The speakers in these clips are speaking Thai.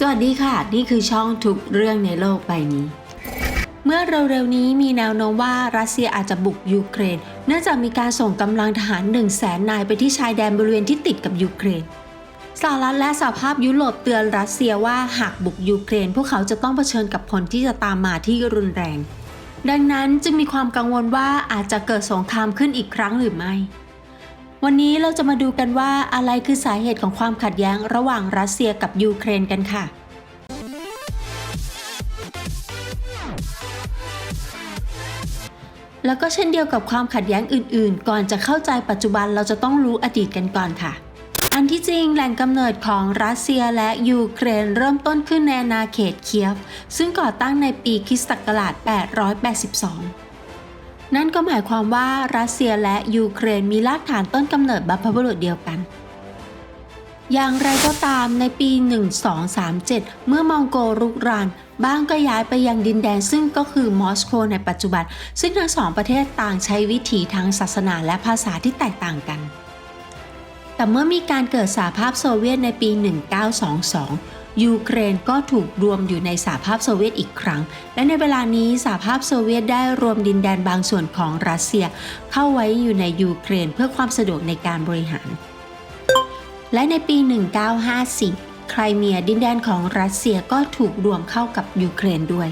สวัสดีค่ะ นี่คือช่องทุกเรื่องในโลกใบนี้ เมื่อเร็วๆนี้มีแนวโน้มว่ารัสเซียอาจจะบุกยูเครน เนื่องจากมีการส่งกำลังทหาร1 0 0 0 0แสนนายไปที่ชายแดนบริเวณที่ติดกับยูเครนสหรัฐและสหภาพยุโรปเตือนรัสเซียว่าหากบุกยูเครน พวกเขาจะต้องเผชิญกับผลที่จะตามมาที่รุนแรง ดังนั้นจึงมีความกังวลว่าอาจจะเกิดสงครามขึ้นอีกครั้งหรือไม่ วันนี้เราจะมาดูกันว่าอะไรคือสาเหตุของความขัดแย้งระหว่างรัสเซียกับยูเครนกันค่ะ แล้วก็เช่นเดียวกับความขัดแย้งอื่นๆ ก่อนจะเข้าใจปัจจุบันเราจะต้องรู้อดีตกันก่อนค่ะ อันที่จริงแหล่งกำเนิดของรัสเซียและยูเครนเริ่มต้นขึ้นในอาณาเขตเคียฟ ซึ่งก่อตั้งในปีคริสตศักราช882 นั่นก็หมายความว่ารัสเซียและยูเครนมีรากฐานต้นกำเนิดบรรพบุรุษเดียวกัน อย่างไรก็ตามในปี 1237 เมื่อมองโกรุกรานบ้างก็ย้ายไปยังดินแดนซึ่งก็คือมอสโกในปัจจุบัน ซึ่งทั้งสองประเทศต่างใช้วิถีทางศาสนาและภาษาที่แตกต่างกัน แต่เมื่อมีการเกิดสหภาพโซเวียตในปี 1922 ยูเครนก็ถูกรวมอยู่ในสหภาพโซเวียตอีกครั้ง และในเวลานี้สหภาพโซเวียตได้รวมดินแดนบางส่วนของรัสเซีย เข้าไว้อยู่ในยูเครนเพื่อความสะดวกในการบริหาร และในปี 1954 ไครเมียดินแดนของรัสเซียก็ถูกรวมเข้ากับยูเครนด้วย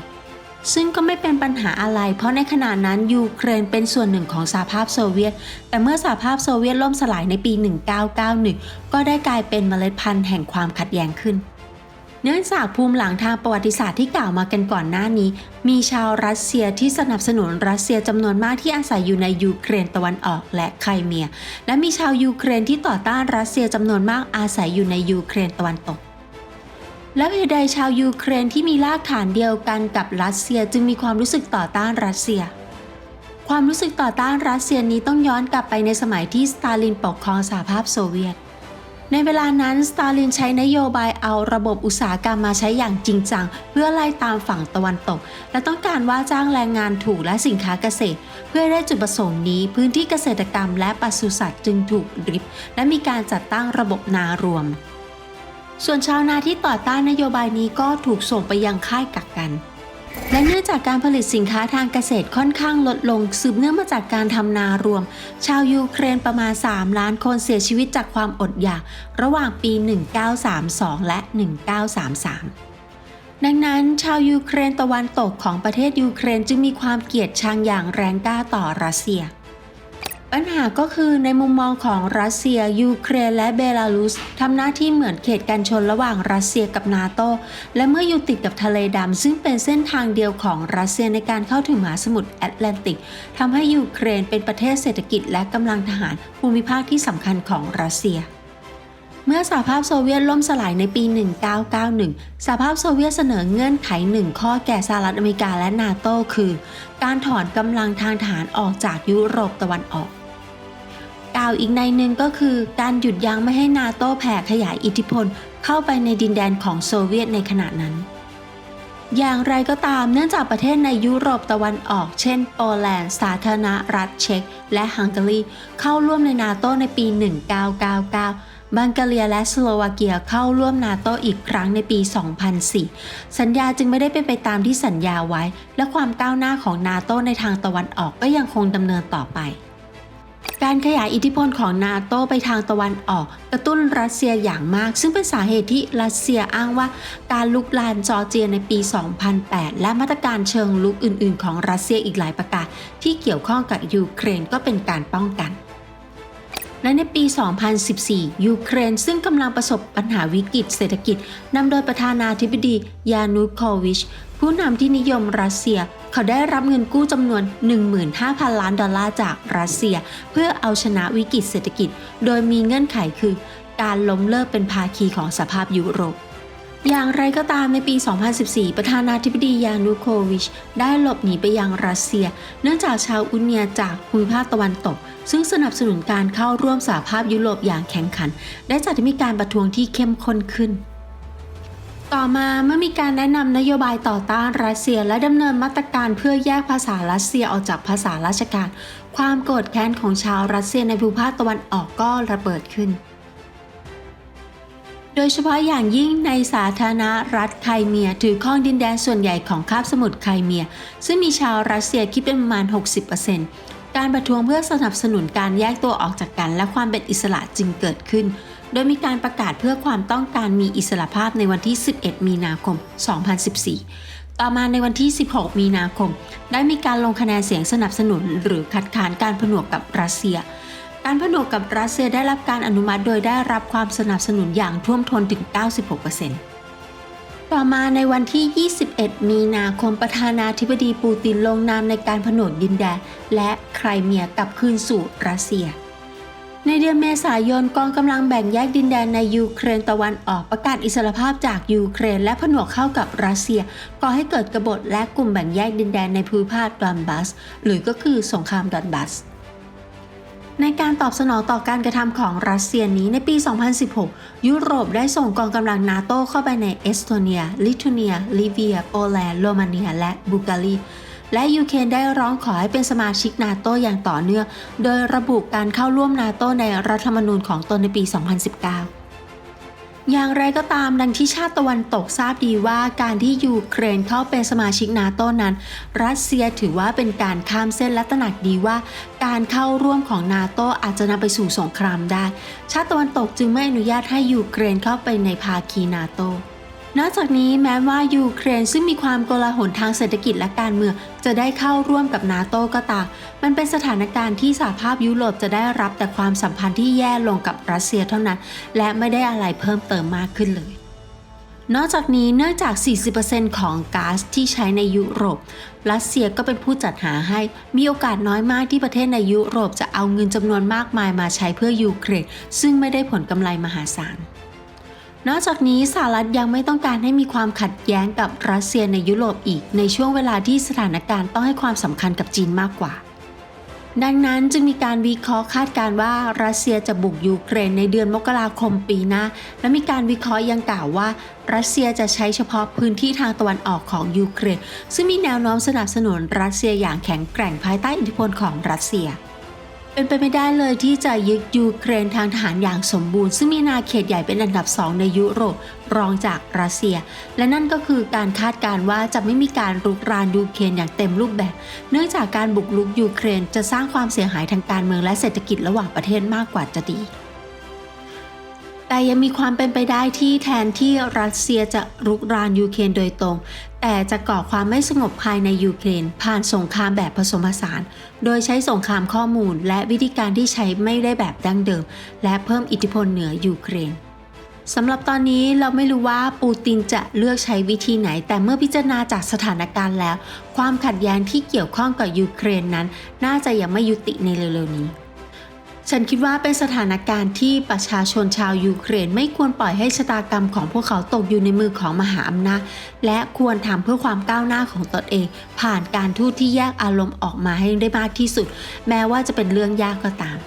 ซึ่งก็ไม่เป็นปัญหาอะไร เพราะในขณะนั้นยูเครนเป็นส่วนหนึ่งของสหภาพโซเวียต แต่เมื่อสหภาพโซเวียตล่มสลายในปี 1991 ก็ได้กลายเป็นเมล็ดพันธุ์แห่งความขัดแย้งขึ้น เนื่องจากภูมิหลังทางประวัติศาสตร์ที่กล่าวมากันก่อนหน้านี้ มีชาวรัสเซียที่สนับสนุนรัสเซียจำนวนมากที่อาศัยอยู่ในยูเครนตะวันออกและไครเมีย และมีชาวยูเครนที่ต่อต้านรัสเซียจำนวนมากอาศัยอยู่ในยูเครนตะวันตกและเหตุใดชาวยูเครนที่มีรากฐานเดียวกันกับรัสเซียจึงมีความรู้สึกต่อต้านรัสเซีย ความรู้สึกต่อต้านรัสเซียนี้ต้องย้อนกลับไปในสมัยที่สตาลินปกครองสหภาพโซเวียต ในเวลานั้นสตาลินใช้นโยบายเอาระบบอุตสาหกรรมมาใช้อย่างจริงจัง เพื่อไล่ตามฝั่งตะวันตก และต้องการว่าจ้างแรงงานถูกและสินค้าเกษตร เพื่อได้จุดประสงค์นี้ พื้นที่เกษตรกรรมและปศุสัตว์จึงถูกริบ และมีการจัดตั้งระบบนารวม ส่วนชาวนาที่ต่อต้านนโยบายนี้ก็ถูกส่งไปยังค่ายกักกัน และเนื่องจากการผลิตสินค้าทางเกษตรค่อนข้างลดลง สืบเนื่องมาจากการทำนารวม ชาวยูเครนประมาณ 3 ล้านคนเสียชีวิตจากความอดอยาก ระหว่างปี 1932 และ 1933 ดังนั้น ชาวยูเครนตะวันตกของประเทศยูเครนจึงมีความเกลียดชังอย่างแรงกล้าต่อรัสเซีย ปัญหาก็คือในมุมมองของรัสเซีย ยูเครนและเบลารุสทำหน้าที่เหมือนเขตกันชนระหว่างรัสเซียกับนาโต และเมื่ออยู่ติดกับทะเลดำซึ่งเป็นเส้นทางเดียวของรัสเซียในการเข้าถึงมหาสมุทรแอตแลนติกทำให้ยูเครนเป็นประเทศเศรษฐกิจและกำลังทหารภูมิภาคที่สำคัญของรัสเซียเมื่อสหภาพโซเวียตล่มสลายในปี 1991 สหภาพโซเวียตเสนอเงื่อนไขหนึ่งข้อแก่สหรัฐอเมริกาและนาโตคือ การถอนกำลังทางทหารออกจากยุโรปตะวันออก กล่าวอีกในหนึ่งก็คือ การหยุดยั้งไม่ให้นาโต้แผ่ขยายอิทธิพล เข้าไปในดินแดนของโซเวียตในขณะนั้น อย่างไรก็ตามเนื่องจากประเทศในยุโรปตะวันออก เช่น โปแลนด์ สาธารณรัฐเช็ก และฮังการีเข้าร่วมในนาโตในปี 1999บังการียและสโลวาเกียเข้าร่วมนาโตอีกครั้งในปี 2004 สัญญาจึงไม่ได้เป็นไปตามที่สัญญาไว้ และความก้าวหน้าของนาโตในทางตะวันออกก็ยังคงดำเนินต่อไป การขยายอิทธิพลของนาโตไปทางตะวันออก กระตุ้นรัสเซียอย่างมาก ซึ่งเป็นสาเหตุที่รัสเซียอ้างว่า การลุกลานจอร์เจียในปี 2008 และมาตรการเชิงลุกอื่น ๆ ของรัสเซียอีกหลายประการที่เกี่ยวข้องกับยูเครนก็เป็นการป้องกันและในปี 2014 ยูเครนซึ่งกำลังประสบปัญหาวิกฤตเศรษฐกิจนำโดยประธานาธิบดียานุโควิช ผู้นำที่นิยมรัสเซีย เขาได้รับเงินกู้จำนวน 15,000 ล้านดอลลาร์จากรัสเซีย เพื่อเอาชนะวิกฤตเศรษฐกิจ โดยมีเงื่อนไขคือ การล้มเลิกเป็นภาคีของสภาพยุโรปอย่างไรก็ตามในปี 2014 ประธานาธิบดียานุโควิช ได้หลบหนีไปยังรัสเซีย เนื่องจากชาวอุเนียจากภูมิภาคตะวันตก ซึ่งสนับสนุนการเข้าร่วมสหภาพยุโรปอย่างแข่งขัน ได้จัดให้มีการประท้วงที่เข้มข้นขึ้น ต่อมาเมื่อมีการแนะนำนโยบายต่อต้านรัสเซียและดำเนินมาตรการเพื่อแยกภาษารัสเซียออกจากภาษาราชการ ความโกรธแค้นของชาวรัสเซียในภูมิภาคตะวันออกก็ระเบิดขึ้น โดยเฉพาะอย่างยิ่งในสาธารณรัฐไครเมีย ถือครองดินแดนส่วนใหญ่ของคาบสมุทรไครเมีย ซึ่งมีชาวรัสเซียคิดเป็นประมาณ 60%การประท้วงเพื่อสนับสนุนการแยกตัวออกจากกันและความเป็นอิสระจึงเกิดขึ้น โดยมีการประกาศเพื่อความต้องการมีอิสระภาพในวันที่ 11 มีนาคม 2014ต่อมาในวันที่ 16 มีนาคม ได้มีการลงคะแนนเสียงสนับสนุน หรือคัดค้านการผนวกกับรัสเซีย การผนวกกับรัสเซียได้รับการอนุมัติโดยได้รับความสนับสนุนอย่างท่วมท้นถึง 96%ต่อมาในวันที่ 21 มีนาคม ประธานาธิบดีปูตินลงนามในการผนวกดินแดนและไครเมียกลับคืนสู่รัสเซีย ในเดือนเมษายนกองกำลังแบ่งแยกดินแดนในยูเครนตะวันออกประกาศอิสรภาพจากยูเครน และผนวกเข้ากับรัสเซีย ก่อให้เกิดกบฏและกลุ่มแบ่งแยกดินแดนในภูมิภาคดอนบัส หรือก็คือสงครามดอนบัสในการตอบสนองต่อการกระทำของรัสเซียนี้ในปี 2016 ยุโรปได้ส่งกองกำลังนาโตเข้าไปในเอสโตเนีย ลิทัวเนีย ลิเวีย โปแลนด์ โรมาเนีย และบูการี และยูเครนได้ร้องขอให้เป็นสมาชิกนาโตอย่างต่อเนื่องโดยระบุการเข้าร่วมนาโตในรัฐธรรมนูญของตนในปี 2019อย่างไรก็ตามดังที่ชาติตะวันตกทราบดีว่าการที่ยูเครนเข้าเป็นสมาชิกนาโตนั้น รัสเซียถือว่าเป็นการข้ามเส้นและตระหนักดีว่า การเข้าร่วมของนาโตอาจจะนำไปสู่สงครามได้ ชาติตะวันตกจึงไม่อนุญาตให้ยูเครนเข้าไปในภาคีนาโต นอกจากนี้แม้ว่ายูเครนซึ่งมีความโกลาหลทางเศรษฐกิจและการเมือง จะได้เข้าร่วมกับนาโตก็ตามมันเป็นสถานการณ์ที่สหภาพยุโรปจะได้รับแต่ความสัมพันธ์ที่แย่ลงกับรัสเซียเท่านั้น และไม่ได้อะไรเพิ่มเติมมากขึ้นเลยนอกจากนี้เนื่องจาก 40%ของก๊าซที่ใช้ในยุโรป รัสเซียก็เป็นผู้จัดหาให้ มีโอกาสน้อยมากที่ประเทศในยุโรปจะเอาเงินจำนวนมากมายมาใช้เพื่อยูเครน ซึ่งไม่ได้ผลกำไรมหาศาล นอกจากนี้สหรัฐยังไม่ต้องการให้มีความขัดแย้งกับรัสเซียในยุโรปอีก ในช่วงเวลาที่สถานการณ์ต้องให้ความสำคัญกับจีนมากกว่า ดังนั้นจึงมีการวิเคราะห์คาดการณ์ว่ารัสเซียจะบุกยูเครนในเดือนมกราคมปีหน้า และมีการวิเคราะห์ยังกล่าวว่า รัสเซียจะใช้เฉพาะพื้นที่ทางตะวันออกของยูเครน ซึ่งมีแนวโน้มสนับสนุนรัสเซียอย่างแข็งแกร่งภายใต้อิทธิพลของรัสเซีย เป็นไปไม่ได้เลยที่จะยึดยูเครนทางทหารอย่างสมบูรณ์ ซึ่งมีนาเขตใหญ่เป็นอันดับสองในยุโรปรองจากรัสเซีย และนั่นก็คือการคาดการว่าจะไม่มีการรุกรานยูเครนอย่างเต็มรูปแบบ เนื่องจากการบุกรุกยูเครนจะสร้างความเสียหายทางการเมืองและเศรษฐกิจระหว่างประเทศมากกว่าจะดี แต่ยังมีความเป็นไปได้ที่แทนที่รัสเซียจะรุกรานยูเครนโดยตรง แต่จะก่อความไม่สงบภายในยูเครน ผ่านสงครามแบบผสมผสาน โดยใช้สงครามข้อมูล และวิธีการที่ใช้ไม่ได้แบบดั้งเดิม และเพิ่มอิทธิพลเหนือยูเครนสำหรับตอนนี้เราไม่รู้ว่าปูตินจะเลือกใช้วิธีไหน แต่เมื่อพิจารณาจากสถานการณ์แล้ว ความขัดแย้งที่เกี่ยวข้องกับยูเครนนั้น น่าจะยังไม่ยุติในเร็วๆนี้ ฉันคิดว่าเป็นสถานการณ์ที่ประชาชนชาวยูเครนไม่ควรปล่อยให้ชะตากรรมของพวกเขาตกอยู่ในมือของมหาอำนาจ และควรทำเพื่อความก้าวหน้าของตนเอง ผ่านการทูตที่แยกอารมณ์ออกมาให้ได้มากที่สุด แม้ว่าจะเป็นเรื่องยากก็ตาม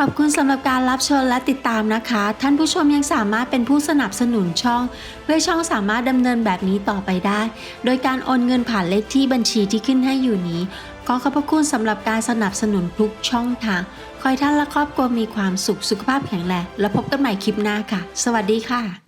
ขอบคุณสำหรับการรับชมและติดตามนะคะ ท่านผู้ชมยังสามารถเป็นผู้สนับสนุนช่อง เพื่อช่องสามารถดำเนินแบบนี้ต่อไปได้ โดยการโอนเงินผ่านเลขที่บัญชีที่ขึ้นให้อยู่นี้ ขอขอบพระคุณสำหรับการสนับสนุนทุกช่องทางขอให้ท่านและครอบครัวมีความสุขสุขภาพแข็งแรง และพบกันใหม่คลิปหน้าค่ะ สวัสดีค่ะ